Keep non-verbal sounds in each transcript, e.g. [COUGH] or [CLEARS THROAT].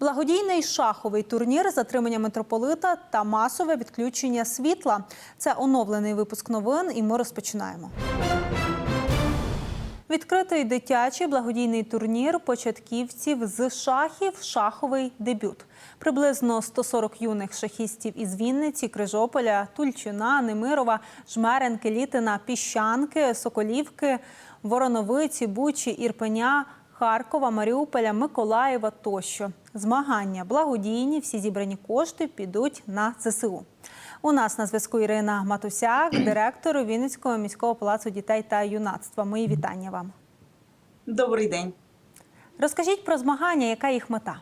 Благодійний шаховий турнір, затримання митрополита та масове відключення світла. Це оновлений випуск новин, і ми розпочинаємо. Відкритий дитячий благодійний турнір початківців з шахів шаховий дебют. Приблизно 140 юних шахістів із Вінниці, Крижополя, Тульчина, Немирова, Жмеренки, Літина, Піщанки, Соколівки, Вороновиці, Бучі, Ірпеня, Харкова, Маріуполя, Миколаєва тощо. Змагання благодійні, всі зібрані кошти підуть на ЗСУ. У нас на зв'язку Ірина Матусяк, [CLEARS THROAT] директор Вінницького міського палацу дітей та юнацтва. Мої вітання вам. Добрий день. Розкажіть про змагання, яка їх мета?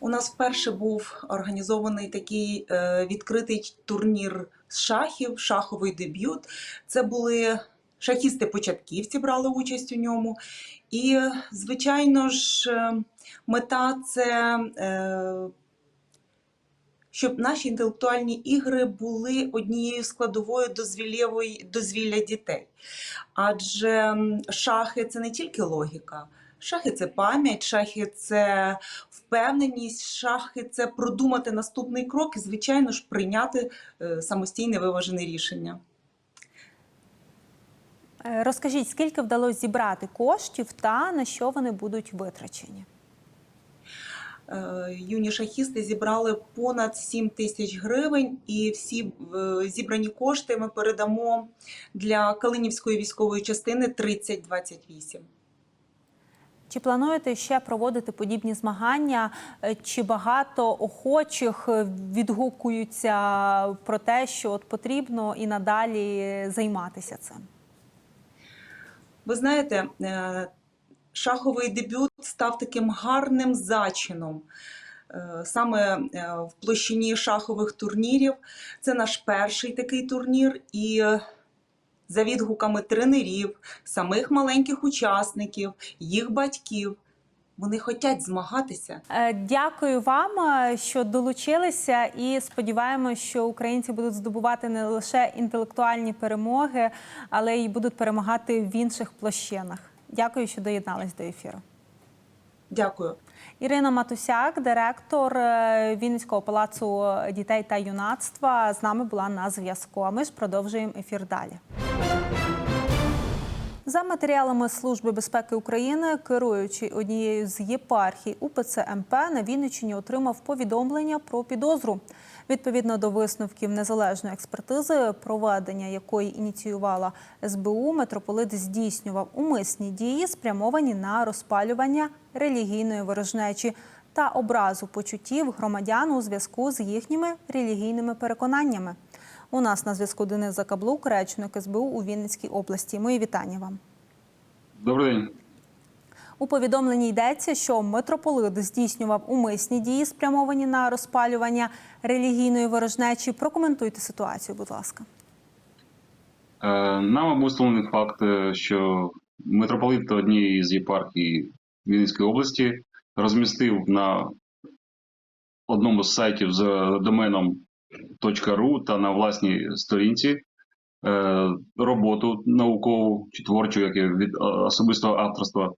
У нас вперше був організований такий е, відкритий турнір з шахів, шаховий дебют. Це були шахісти-початківці, брали участь у ньому. І, звичайно ж, е, мета це. Е, щоб наші інтелектуальні ігри були однією складовою дозвілля дітей. Адже шахи це не тільки логіка, шахи це пам'ять, шахи це впевненість, шахи це продумати наступний крок і, звичайно ж, прийняти е, самостійне виважене рішення. Е, Розкажіть, скільки вдалося зібрати коштів та на що вони будуть витрачені? Е, Юні шахісти зібрали понад 7 тисяч гривень, і всі зібрані кошти ми передамо для Калинівської військової частини 3028. Чи плануєте ще проводити подібні змагання? Е, Чи багато охочих е, відгукуються про те, що от потрібно і надалі займатися цим? Ви знаєте, е, шаховий дебют став таким гарним зачином. Саме в площині шахових турнірів. Це наш перший такий турнір, і за відгуками тренерів, самих маленьких учасників, їх батьків, вони хочуть змагатися. Е, Дякую вам, е, що долучилися, і сподіваємося, що українці будуть здобувати не лише інтелектуальні перемоги, але й будуть перемагати в інших площинах. Дякую, що доєднались до ефіру. Дякую. Ірина Матусяк, директор е, Вінницького палацу дітей та юнацтва, з нами була на зв'язку. А ми ж продовжуємо ефір далі. За матеріалами Служби безпеки України, керуючий однією з єпархій УПЦ МП на Вінниччині отримав повідомлення про підозру. Відповідно до висновків незалежної експертизи, проведення якої ініціювала СБУ, митрополит здійснював умисні дії, спрямовані на розпалювання релігійної ворожнечі та образу почуттів громадян у зв'язку з їхніми релігійними переконаннями. У нас на зв'язку Денис Закаблук, речник СБУ у Вінницькій області. Мої вітання вам. Добрий день. У повідомленні йдеться, що митрополит здійснював умисні дії, спрямовані на розпалювання релігійної ворожнечі. Прокоментуйте ситуацію, будь ласка. Е, Нам був встановлений факт, е, що митрополит однієї з єпархій Вінницької області розмістив на одному з сайтів з доменом .ru та на власній сторінці е, роботу наукову чи творчу, як від особистого авторства,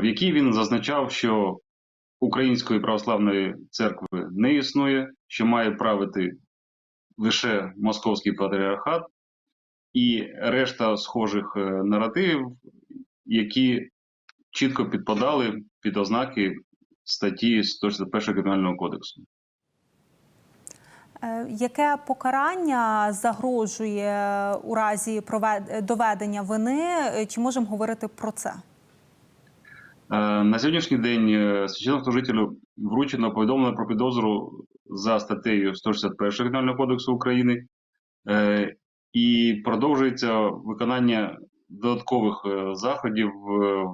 в якій він зазначав, що Української православної церкви не існує, що має правити лише московський патріархат, і решта схожих е, наративів, які чітко підпадали під ознаки статті 161 Кримінального кодексу. Е, Яке покарання загрожує у разі доведення вини? Е, Чи можемо говорити про це? Е, На сьогоднішній день е, священнослужителю вручено повідомлення про підозру за статтею 161 Кримінального кодексу України е, і продовжується виконання додаткових заходів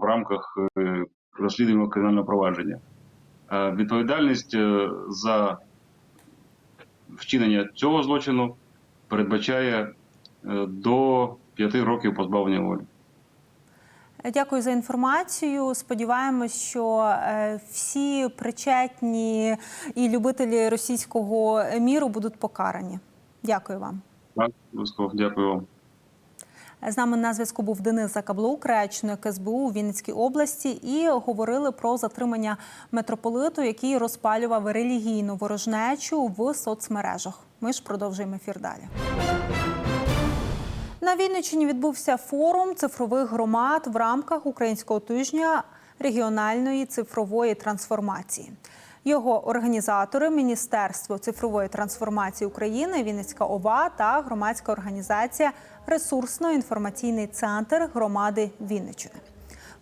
в рамках розслідування кримінального провадження. Відповідальність за вчинення цього злочину передбачає до 5 років позбавлення волі. Дякую за інформацію. Сподіваємось, що е, всі причетні і любителі російського міру будуть покарані. Дякую вам. Дякую вам. З нами на зв'язку був Денис Закаблук, речник СБУ у Вінницькій області, і говорили про затримання митрополиту, який розпалював релігійну ворожнечу в соцмережах. Ми ж продовжуємо ефір далі. На Вінниччині відбувся форум цифрових громад в рамках українського тижня регіональної цифрової трансформації. Його організатори Міністерство цифрової трансформації України, Вінницька ОВА та громадська організація Ресурсно-інформаційний центр громади Вінниччини.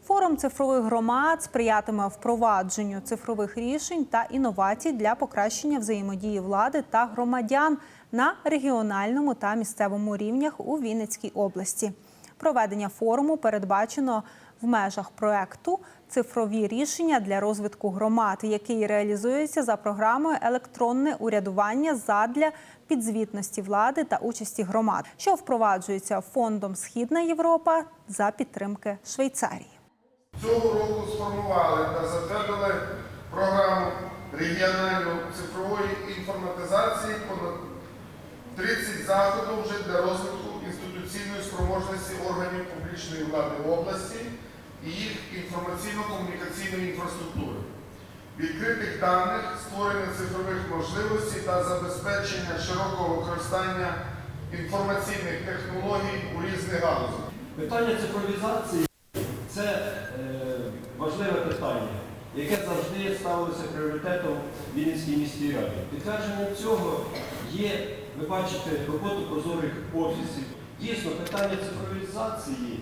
Форум цифрових громад сприятиме впровадженню цифрових рішень та інновацій для покращення взаємодії влади та громадян на регіональному та місцевому рівнях у Вінницькій області. Проведення форуму передбачено в межах проекту Цифрові рішення для розвитку громад, який реалізується за програмою електронне урядування задля підзвітності влади та участі громад, що впроваджується фондом Східна Європа за підтримки Швейцарії. Цього року сформували та затвердили програму регіональної цифрової інформатизації 30 заходів вже для розвитку інституційної спроможності органів публічної влади області і їх інформаційно-комунікаційної інфраструктури, відкритих даних, створення цифрових можливостей та забезпечення широкого використання інформаційних технологій у різних галузях. Питання цифровізації це е, важливе питання, яке завжди ставилося пріоритетом Вінницькій міській раді. Підтвердженням цього є, ви бачите, роботу прозорих офісів. Дійсно, питання цифровізації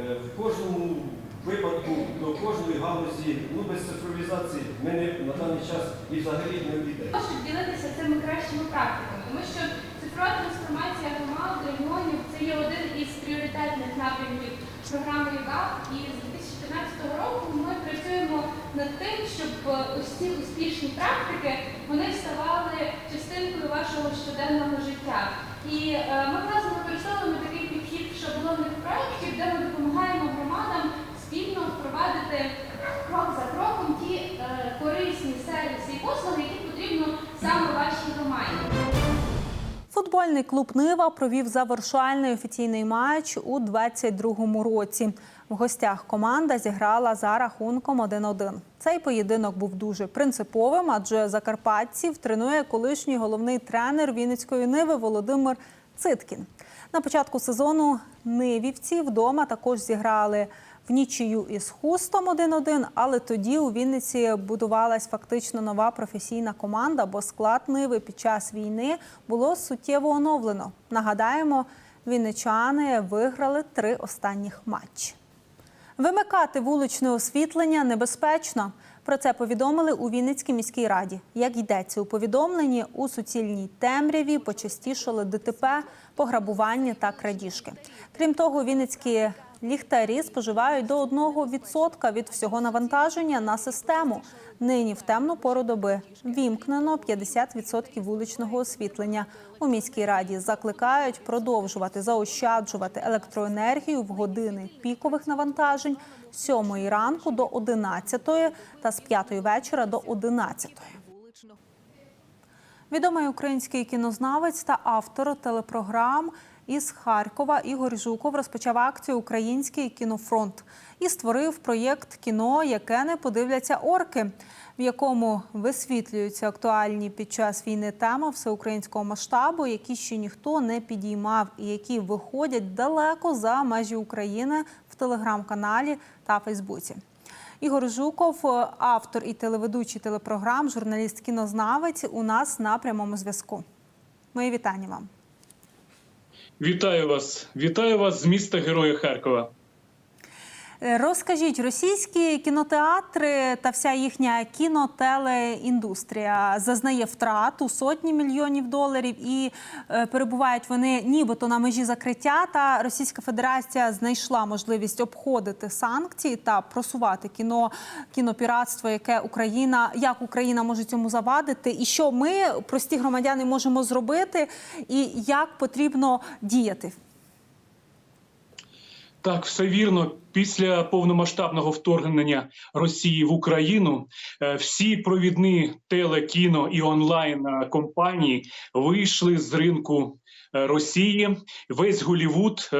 е, в кожному випадку до кожної галузі, ну без цифровізації ми не, на даний час і взагалі не обійдемо. щоб ділитися цими кращими практиками, тому що цифрова трансформація громад, регіонів це є один із пріоритетних напрямків програми РІГАП. І 2014 року ми працюємо над тим, щоб е, ось ці успішні практики вони ставали частинкою вашого щоденного життя. І е, ми власне використовуємо такий підхід шаблонних проєктів, де ми допомагаємо громадам спільно впровадити крок за кроком ті е, корисні сервіси і послуги, які потрібно саме вашій громаді. Футбольний клуб Нива провів завершальний офіційний матч у 22-му році. В гостях команда зіграла за рахунком 1-1. Цей поєдинок був дуже принциповим, адже закарпатців тренує колишній головний тренер Вінницької Ниви Володимир Циткін. На початку сезону нивівці вдома також зіграли в нічию із хустом 1-1, але тоді у Вінниці будувалась фактично нова професійна команда, бо склад Ниви під час війни було суттєво оновлено. Нагадаємо, вінничани виграли три останніх матчі. Вимикати вуличне освітлення небезпечно. Про це повідомили у Вінницькій міській раді. Як йдеться у повідомленні, у суцільній темряві почастішали ДТП, пограбування та крадіжки. Крім того, вінницькі ліхтарі споживають до 1% від всього навантаження на систему. Нині в темну пору доби вімкнено 50% вуличного освітлення. У міській раді закликають продовжувати заощаджувати електроенергію в години пікових навантажень з 7 ранку до 11 та з 5 вечора до 11. Відомий український кінознавець та автор телепрограм із Харкова Ігор Жуков розпочав акцію Український кінофронт і створив проєкт кіно, яке не подивляться орки, в якому висвітлюються актуальні під час війни теми всеукраїнського масштабу, які ще ніхто не підіймав, і які виходять далеко за межі України в телеграм-каналі та Фейсбуці. Ігор Жуков, автор і телеведучий телепрограм, журналіст кінознавець, у нас на прямому зв'язку. Мої вітання вам. Вітаю вас, вітаю вас з міста Героя Харкова. Е, Розкажіть, російські кінотеатри та вся їхня кінотелеіндустрія зазнає втрат у сотні мільйонів доларів і е, перебувають вони нібито на межі закриття. Та Російська Федерація знайшла можливість обходити санкції та просувати кіно кінопіратство, яке Україна як Україна може цьому завадити, і що ми, прості громадяни, можемо зробити, і як потрібно діяти. Так, все вірно. Після повномасштабного вторгнення Росії в Україну е, всі провідні теле, кіно і онлайн е, компанії вийшли з ринку е, Росії. Весь Голівуд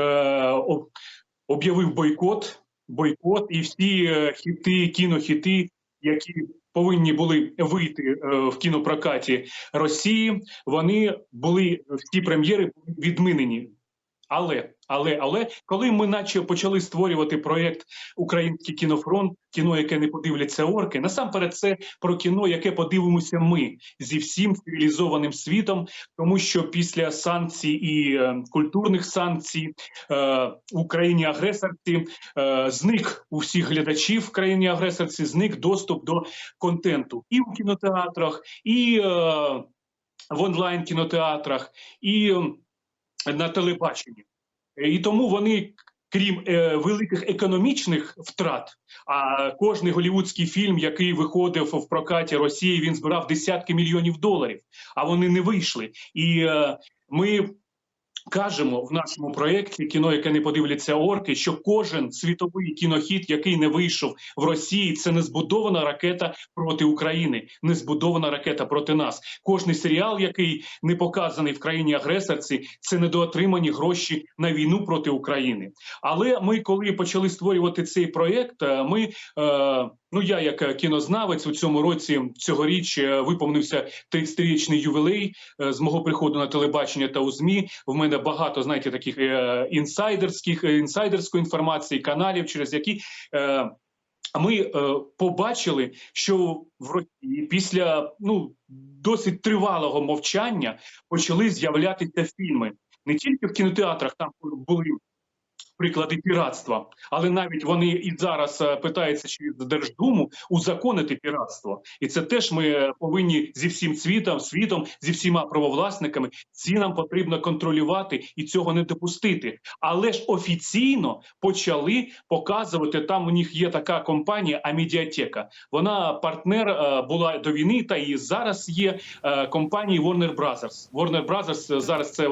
об'явив бойкот, бойкот, і всі хіти, кінохіти, які повинні були вийти в кінопрокаті Росії, вони були всі прем'єри відмінені. Але, але, але, коли ми наче почали створювати проєкт Український кінофронт, кіно, яке не подивляться орки, насамперед це про кіно, яке подивимося ми зі всім цивілізованим світом, тому що після санкцій і е, культурних санкцій е, Україні агресорці е, зник у всіх глядачів в країні агресорці, зник доступ до контенту і в кінотеатрах, і е, в онлайн кінотеатрах, і на телебаченні. І тому вони, крім е, великих економічних втрат, а кожний голівудський фільм, який виходив в прокаті Росії, він збирав десятки мільйонів доларів, а вони не вийшли. І е, ми кажемо в нашому проєкті кіно, яке не подивляться орки, що кожен світовий кінохід, який не вийшов в Росії, це не збудована ракета проти України, не збудована ракета проти нас. Кожний серіал, який не показаний в країні агресорці, це недоотримані гроші на війну проти України. Але ми, коли почали створювати цей проєкт, е, ми е, ну я як е, кінознавець у цьому році цьогоріч е, виповнився 30-річний ювілей е, з мого приходу на телебачення та у змі. В мене багато знаєте таких інсайдерських інсайдерської інформації, каналів, через які. Ми побачили, що в Росії після ну досить тривалого мовчання почали з'являтися фільми не тільки в кінотеатрах, там були приклади піратства, але навіть вони і зараз е, питаються через Держдуму узаконити піратство, і це теж ми е, повинні зі всім світом, світом, зі всіма правовласниками. Ці нам потрібно контролювати і цього не допустити. Але ж офіційно почали показувати. Там у них є така компанія Амедіатека. Вона партнер е, була до війни, та і зараз є компанії Warner Brothers. Warner Brothers зараз це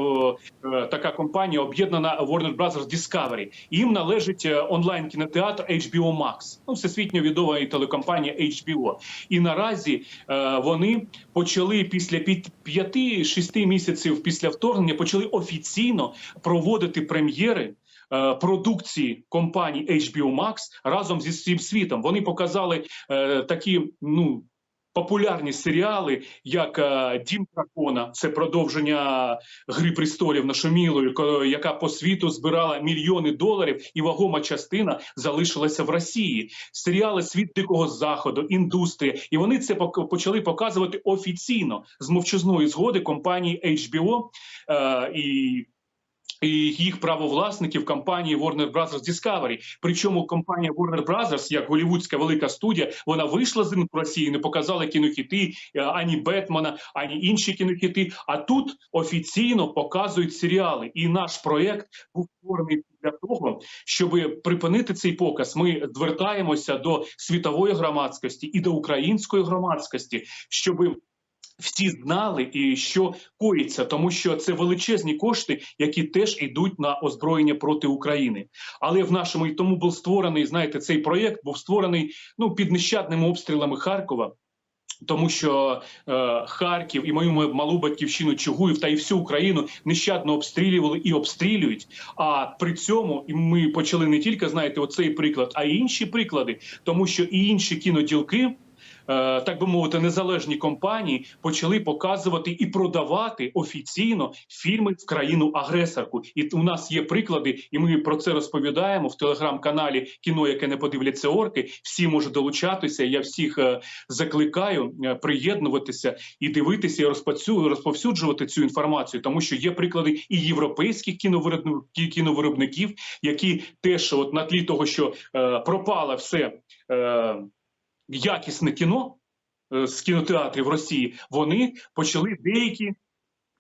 така компанія об'єднана Warner Brothers Discovery. Їм належить е, онлайн кінотеатр HBO Max, ну всесвітньо відома і телекомпанія HBO. І наразі е, вони почали після пі- п'яти-шести місяців після вторгнення почали офіційно проводити прем'єри. е, Продукції компанії HBO Max разом зі всім світом вони показали е, такі ну популярні серіали, як е, Дім Дракона, це продовження Гри престолів нашумілої, яка по світу збирала мільйони доларів, і вагома частина залишилася в Росії. Серіали Світ дикого заходу, індустрія, і вони це почали показувати офіційно з мовчазної згоди компанії HBO е, і. Їх правовласників компанії Warner Brothers Discovery. Причому компанія Warner Brothers, як голівудська велика студія, вона вийшла з ринку Росії, не показала кінохіти е, ані Бетмена, ані інші кінохіти. А тут офіційно показують серіали. І наш проект був створений для того, щоб припинити цей показ. Ми звертаємося до світової громадськості і до української громадськості, щоб всі знали і що коїться, тому що це величезні кошти, які теж йдуть на озброєння проти України. Але в нашому і тому був створений, знаєте, цей проєкт був створений ну під нещадними обстрілами Харкова. Тому що е, Харків і мою малу батьківщину Чугуїв та і всю Україну нещадно обстрілювали і обстрілюють. А при цьому і ми почали не тільки знаєте, оцей приклад, а й інші приклади, тому що і інші кіноділки. Е, Так би мовити, незалежні компанії почали показувати і продавати офіційно фільми в країну агресорку. І у нас є приклади, і ми про це розповідаємо в телеграм-каналі Кіно, яке не подивляться орки. Всі можуть долучатися. Я всіх е, закликаю е, приєднуватися і дивитися, і розповсюджувати цю інформацію, тому що є приклади і європейських кіновиробників, які теж, от на тлі того, що пропало все якісне кіно е, з кінотеатрів Росії, вони почали деякі.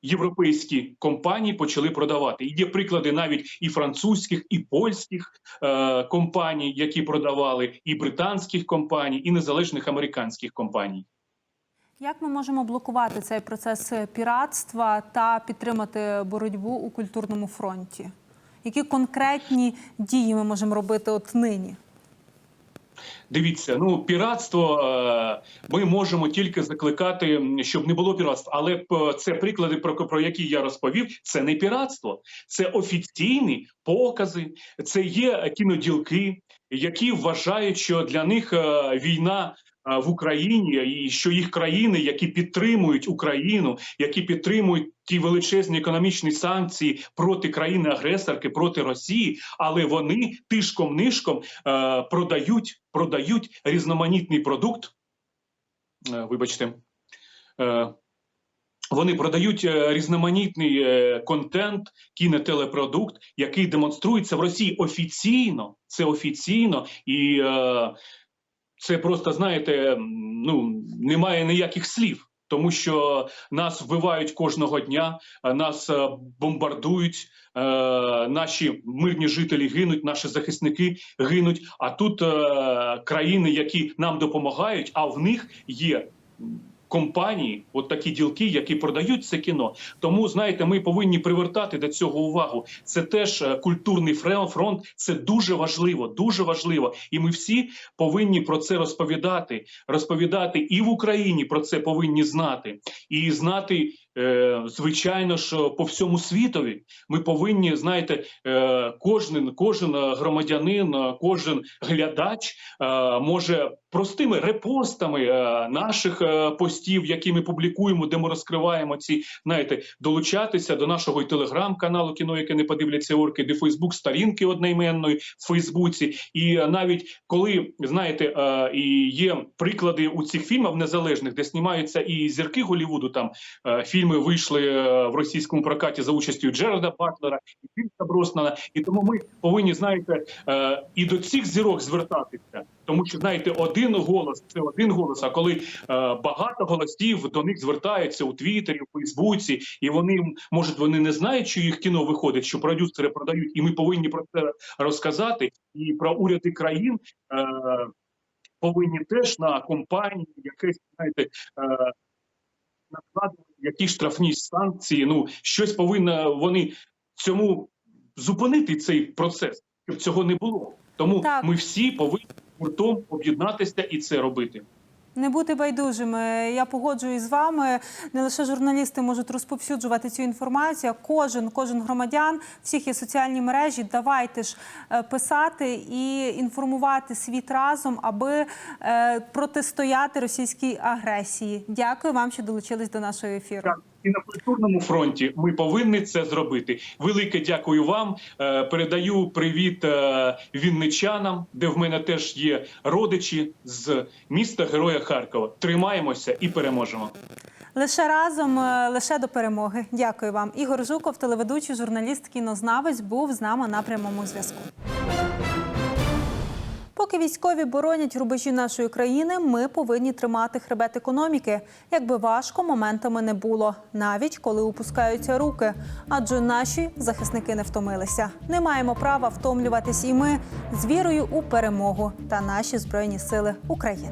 Європейські компанії почали продавати. І є приклади навіть і французьких, і польських е, компаній, які продавали, і британських компаній, і незалежних американських компаній. Як ми можемо блокувати цей процес піратства та підтримати боротьбу у культурному фронті? Які конкретні дії ми можемо робити от нині? Дивіться, ну піратство е, ми можемо тільки закликати, щоб не було піратства. Але це приклади, про, про які я розповів. Це не піратство, це офіційні покази, це є кіноділки, які вважають, що для них е, війна. В Україні і що їх країни, які підтримують Україну, які підтримують ті величезні економічні санкції проти країни-агресорки, проти Росії, але вони тишком нишком е, продають, продають різноманітний продукт. Е, вибачте, е, вони продають різноманітний контент, кінотелепродукт, який демонструється в Росії офіційно. Це офіційно і е, це просто знаєте, ну немає ніяких слів. Тому що нас вбивають кожного дня, е, нас е, бомбардують, е, наші мирні жителі гинуть, наші захисники гинуть. А тут країни, які нам допомагають, а в них є. Компанії, от такі ділки, які продають це кіно. Тому знаєте, ми повинні привертати до цього увагу. Це теж е, культурний фронт. Це дуже важливо, дуже важливо. І ми всі повинні про це розповідати. Розповідати і в Україні про це повинні знати, і знати, е, звичайно ж, по всьому світові. Ми повинні, знаєте, е, кожен, кожен громадянин, кожен глядач е, може простими репостами наших постів, які ми публікуємо, де ми розкриваємо ці, знаєте, долучатися до нашого і телеграм-каналу кіно, яке не подивляться орки, де Фейсбук сторінки одноіменної в Фейсбуці. І навіть коли знаєте, і є приклади у цих фільмах незалежних, де знімаються і зірки Голівуду. Там е, фільми вийшли е, в російському прокаті за участю Джерарда Батлера і Фільса Броснана. І тому ми повинні знаєте е, і до цих зірок звертатися. Тому що знаєте, один голос це один голос. А коли е, багато голосів до них звертаються у Твіттері, у Фейсбуці, і вони може вони не знають, що їх кіно виходить, що продюсери продають, і ми повинні про це розказати. І про уряди країн повинні теж на компанії якесь знаєте. Е, якісь штрафні санкції. Ну щось повинно вони цьому зупинити цей процес, щоб цього не було. Тому Так. ми всі повинні гуртом об'єднатися і це робити. Не бути байдужими. Я погоджуюсь з вами. Не лише журналісти можуть розповсюджувати цю інформацію. Кожен, кожен громадян, всіх є соціальні мережі. Давайте ж е, писати і інформувати світ разом, аби е, протистояти російській агресії. Дякую вам, що долучились до нашого ефіру. І на культурному фронті ми повинні це зробити. Велике дякую вам. Е, Передаю привіт е, вінничанам, де в мене теж є родичі з міста Героя Харкова. Тримаємося і переможемо. Лише разом, е, лише до перемоги. Дякую вам. Ігор Жуков, телеведучий, журналіст, кінознавець, був з нами на прямому зв'язку. Поки військові боронять рубежі нашої країни, ми повинні тримати хребет економіки, якби важко моментами не було, навіть коли опускаються руки. Адже наші захисники не втомилися. Не маємо права втомлюватись і ми з вірою у перемогу та наші збройні сили України.